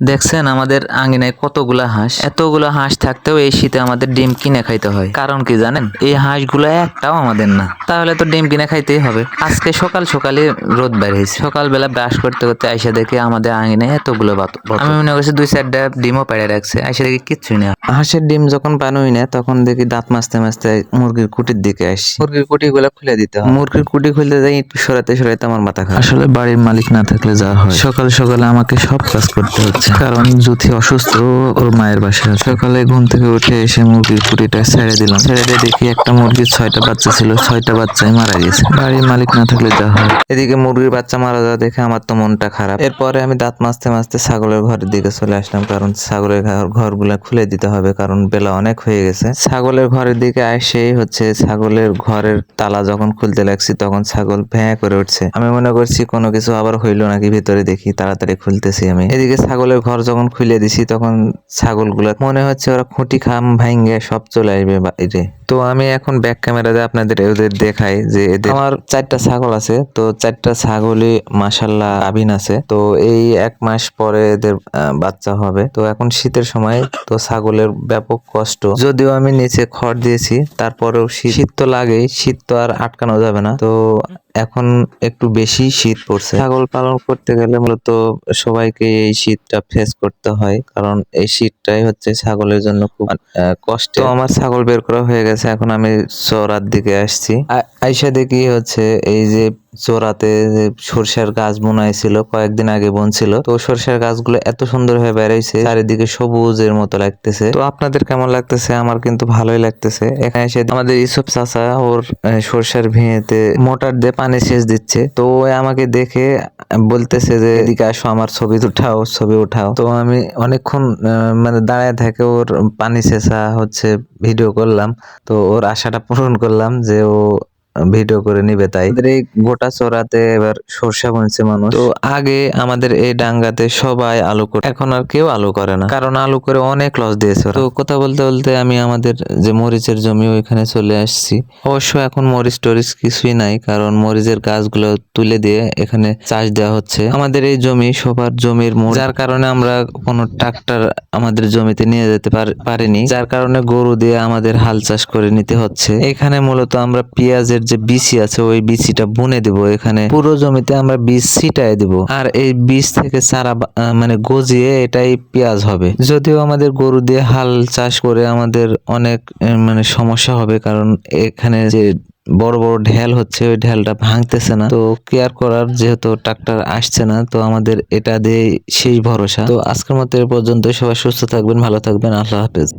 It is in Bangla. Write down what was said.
দেখছেন আমাদের আঙ্গিনায় কতগুলা হাঁস। এতগুলা হাঁস থাকতেও এই শীতে আমাদের ডিম কিনে খাইতে হয়। কারণ কি জানেন? এই হাঁসগুলো একটাও আমাদের না। তাহলে তো ডিম কিনে খাইতেই হবে। আজকে সকাল সকালে রোদ বের হয়েছে। সকালবেলা ব্রাশ করতে করতে আইসা দেখে আমাদের আঙ্গিনায় এতগুলো। আমি মনে করছি দুই চারটা ডিমও পেড়ে রাখছে। আইসা দেখি কিচ্ছুই না। হাঁসের ডিম যখন বানুই না তখন দেখি দাঁত মাজতে মাজতে মুরগির কুটির দিকে আসি মুরগির কুটি গুলা খুলে দিতে হয়। মুরগির কুটি খুলতে যাই একটু সরাতে সরাতে আমার মাথা খারাপ। আসলে বাড়ির মালিক না থাকলে যা হয়। সকাল সকালে আমাকে সব কাজ করতে হচ্ছে। কারণ জুথি অসুস্থ ওর মায়ের বাসায় সকালে ঘুম থেকে উঠে এসে মুরগির কুটিটা ছেড়ে দিলাম। ছেড়ে দিয়ে দেখি একটা মুরগির ছয়টা বাচ্চা ছিল ছয়টা বাচ্চাই মারা গেছে। বাড়ির মালিক না থাকলে যা হয়। এদিকে মুরগির বাচ্চা মারা যাওয়া দেখে আমার তো মনটা খারাপ। এরপরে আমি দাঁত মাজতে মাজতে ছাগলের ঘরের দিকে চলে আসলাম কারণ ছাগলের ঘর- ঘরগুলা খুলে দিতে হবে কারণ বেলা অনেক হয়ে গেছে। ছাগলের ঘরের দিকে এসেই হচ্ছে ছাগলের ঘরের তালা যখন খুলতে লাগছি তখন ছাগল ভ্যাঁ করে উঠছে। আমি মনে করছি কোনো কিছু আবার হইল নাকি ভিতরে দেখি তাড়াতাড়ি খুলতেছি আমি। এদিকে ছাগলের ঘর যখন খুলে দিছি, তখন ছাগলগুলা মনে হচ্ছে ওরা খুঁটি খাম ভাঙ্গে সব চলে আসবে বাইরে। তো আমি এখন ব্যাক ক্যামেরাতে আপনাদের ওদের দেখাই যে এদের আমার চারটা ছাগল আছে তো চারটা ছাগলই মাসাল্লাহ আবিন আছে। তো এই এক মাস পরে এদের বাচ্চা হবে। তো এখন শীতের সময় তো ছাগলের ব্যাপক কষ্ট। যদিও আমি নিচে খড় দিয়েছি তারপরেও শীত তো লাগেই শীত তো আর আটকানো যাবে না। তো এখন একটু বেশি শীত পড়ছে। ছাগল পালন করতে গেলে মূলত সবাইকে এই শীতটা ফেস করতে হয় কারণ এই শীতটাই হচ্ছে ছাগলের জন্য খুব কষ্ট আমার ছাগল বের করা হয়ে গেছে। এখন আমি চড়ার দিকে আসছি। আইসা দেখি হচ্ছে এই যে যে সরষের গাছ বোনাইছিল, কয়েকদিন আগে বনছিল। তো সরষের গাছগুলো এত সুন্দর হয়ে বেড়াইছে, চারিদিকে সবুজের মতো লাগতেছে। তো আপনাদের কেমন লাগতেছে? আমার কিন্তু ভালোই লাগতেছে। এখানে এসে আমাদের ইসব চাচা, ওর সরষের ভেঙেতে মোটর দিয়ে পানি সেচ দিচ্ছে। তো ও আমাকে দেখে বলতেছে যে, এদিকে আসো, আমার ছবি উঠাও ছবি উঠাও। তো আমি অনেকক্ষণ মানে দাঁড়ায় থেকে ওর পানি সেচা হচ্ছে, ভিডিও করলাম। তো ওর আশাটা পূরণ করলাম যে ও ভিডিও করে নিবে তাই। এই গোটা চড়াতে এবার সরষা বুনছে মানুষ। তো আগে আমাদের এই ডাঙ্গাতে সবাই আলু করে এখন আর কেউ আলু করে না। কারণ আলু করে অনেক লস দিয়েছে তো কথা বলতে বলতে আমি আমাদের যে মরিচের জমি ওইখানে চলে আসছি। অবশ্য এখন মরিচ টরিচ কিছুই নাই কারণ মরিচের গাছগুলো তুলে দিয়ে এখানে চাষ দেওয়া হচ্ছে। আমাদের এই জমি সবার জমির যার কারণে আমরা কোনো ট্রাক্টর আমাদের জমিতে নিয়ে যেতে পারিনি। যার কারণে গরু দিয়ে আমাদের হাল চাষ করে নিতে হচ্ছে। এখানে মূলত আমরা পেঁয়াজের যে বিচি আছে ওই বিচিটা বুনে দেব। এখানে পুরো জমিতে আমরা বীজ ছিটায় দেব। আর এই বীজ থেকে আহ, মানে গজিয়ে এটাই পেঁয়াজ হবে। যদিও আমাদের গরু দিয়ে হাল চাষ করে আমাদের অনেক মানে সমস্যা হবে কারণ এখানে যে বড় বড় ঢেল হচ্ছে ওই ঢেলটা ভাঙতেছে না। তো কেয়ার করার যেহেতু ট্রাক্টর আসছে না তো আমাদের এটা দিয়ে শেষ ভরসা। তো আজকের মতো এ পর্যন্ত সবাই সুস্থ থাকবেন ভালো থাকবেন। আল্লাহ হাফেজ।